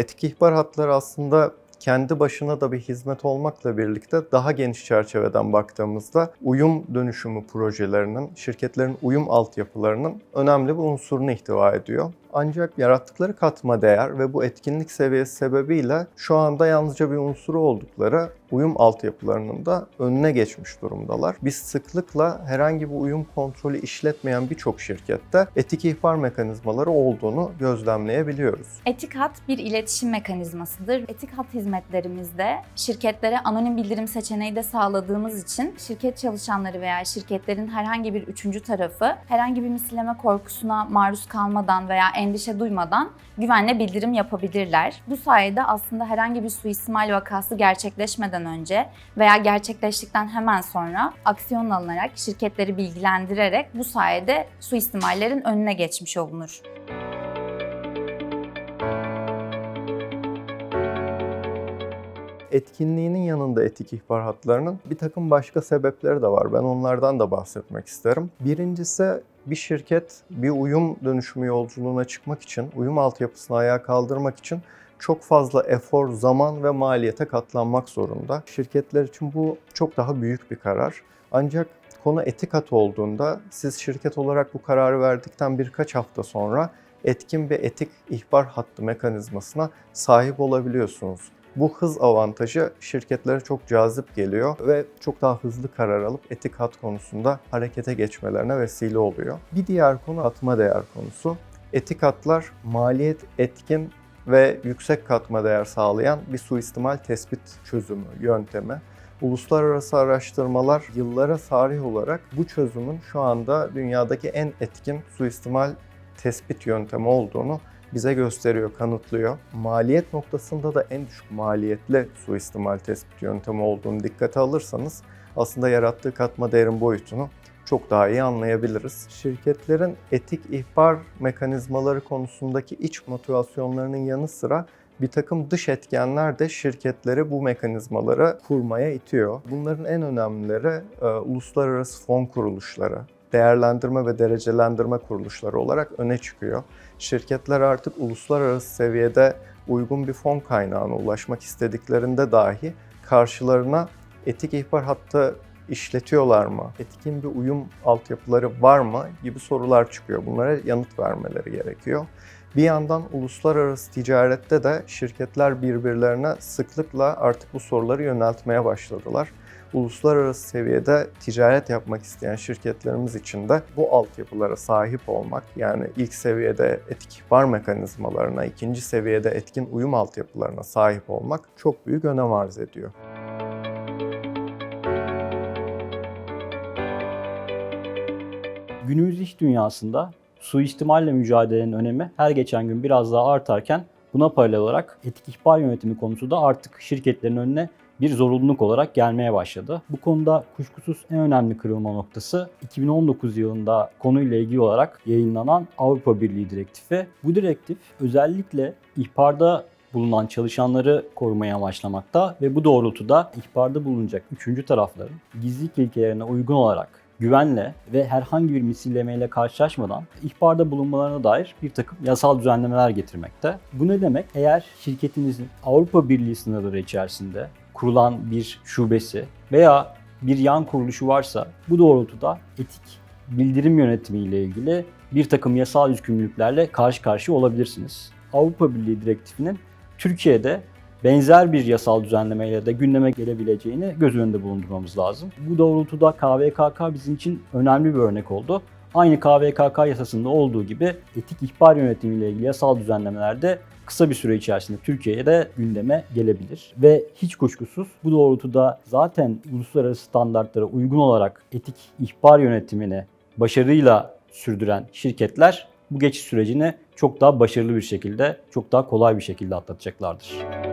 Etik ihbar hatları aslında kendi başına da bir hizmet olmakla birlikte daha geniş çerçeveden baktığımızda uyum dönüşümü projelerinin, şirketlerin uyum altyapılarının önemli bir unsurunu ihtiva ediyor. Ancak yarattıkları katma değer ve bu etkinlik seviyesi sebebiyle şu anda yalnızca bir unsuru oldukları uyum altyapılarının da önüne geçmiş durumdalar. Biz sıklıkla herhangi bir uyum kontrolü işletmeyen birçok şirkette etik ihbar mekanizmaları olduğunu gözlemleyebiliyoruz. Etik hat bir iletişim mekanizmasıdır. Etik hat hizmetlerimizde şirketlere anonim bildirim seçeneği de sağladığımız için şirket çalışanları veya şirketlerin herhangi bir üçüncü tarafı herhangi bir misilleme korkusuna maruz kalmadan veya endişe duymadan güvenle bildirim yapabilirler. Bu sayede aslında herhangi bir suistimal vakası gerçekleşmeden önce veya gerçekleştikten hemen sonra aksiyon alınarak şirketleri bilgilendirerek bu sayede suistimallerin önüne geçmiş olunur. Etkinliğinin yanında etik ihbar hatlarının bir takım başka sebepleri de var. Ben onlardan da bahsetmek isterim. Birincisi bir şirket bir uyum dönüşümü yolculuğuna çıkmak için, uyum altyapısını ayağa kaldırmak için çok fazla efor, zaman ve maliyete katlanmak zorunda. Şirketler için bu çok daha büyük bir karar. Ancak konu etik hat olduğunda siz şirket olarak bu kararı verdikten birkaç hafta sonra etkin bir etik ihbar hattı mekanizmasına sahip olabiliyorsunuz. Bu hız avantajı şirketlere çok cazip geliyor ve çok daha hızlı karar alıp etik hat konusunda harekete geçmelerine vesile oluyor. Bir diğer konu atma değer konusu. Etik hatlar maliyet etkin ve yüksek katma değer sağlayan bir suistimal tespit çözümü, yöntemi. Uluslararası araştırmalar yıllara tarih olarak bu çözümün şu anda dünyadaki en etkin suistimal tespit yöntemi olduğunu bize gösteriyor, kanıtlıyor. Maliyet noktasında da en düşük maliyetli suistimal tespit yöntemi olduğunu dikkate alırsanız aslında yarattığı katma değerin boyutunu çok daha iyi anlayabiliriz. Şirketlerin etik ihbar mekanizmaları konusundaki iç motivasyonlarının yanı sıra bir takım dış etkenler de şirketleri bu mekanizmaları kurmaya itiyor. Bunların en önemlileri e, uluslararası fon kuruluşları, değerlendirme ve derecelendirme kuruluşları olarak öne çıkıyor. Şirketler artık uluslararası seviyede uygun bir fon kaynağına ulaşmak istediklerinde dahi karşılarına etik ihbar hattı işletiyorlar mı, etkin bir uyum altyapıları var mı gibi sorular çıkıyor. Bunlara yanıt vermeleri gerekiyor. Bir yandan uluslararası ticarette de şirketler birbirlerine sıklıkla artık bu soruları yöneltmeye başladılar uluslararası seviyede ticaret yapmak isteyen şirketlerimiz için de bu altyapılara sahip olmak yani ilk seviyede etik ihbar mekanizmalarına, ikinci seviyede etkin uyum altyapılarına sahip olmak çok büyük önem arz ediyor. Günümüz iş dünyasında suistimalle mücadelenin önemi her geçen gün biraz daha artarken buna paralel olarak etik ihbar yönetimi konusu da artık şirketlerin önüne bir zorunluluk olarak gelmeye başladı. Bu konuda kuşkusuz en önemli kırılma noktası 2019 yılında konuyla ilgili olarak yayınlanan Avrupa Birliği direktifi. Bu direktif özellikle ihbarda bulunan çalışanları korumaya amaçlamakta ve bu doğrultuda ihbarda bulunacak üçüncü tarafların gizlilik ilkelerine uygun olarak güvenle ve herhangi bir misillemeyle karşılaşmadan ihbarda bulunmalarına dair bir takım yasal düzenlemeler getirmekte. Bu ne demek? Eğer şirketinizin Avrupa Birliği sınırları içerisinde kurulan bir şubesi veya bir yan kuruluşu varsa bu doğrultuda etik bildirim yönetimi ile ilgili bir takım yasal yükümlülüklerle karşı karşıya olabilirsiniz. Avrupa Birliği direktifinin Türkiye'de benzer bir yasal düzenlemeyle de gündeme gelebileceğini göz önünde bulundurmamız lazım. Bu doğrultuda KVKK bizim için önemli bir örnek oldu. Aynı KVKK yasasında olduğu gibi etik ihbar yönetimi ile ilgili yasal düzenlemelerde kısa bir süre içerisinde Türkiye'ye de gündeme gelebilir. Ve hiç kuşkusuz bu doğrultuda zaten uluslararası standartlara uygun olarak etik ihbar yönetimini başarıyla sürdüren şirketler bu geçiş sürecini çok daha başarılı bir şekilde, çok daha kolay bir şekilde atlatacaklardır.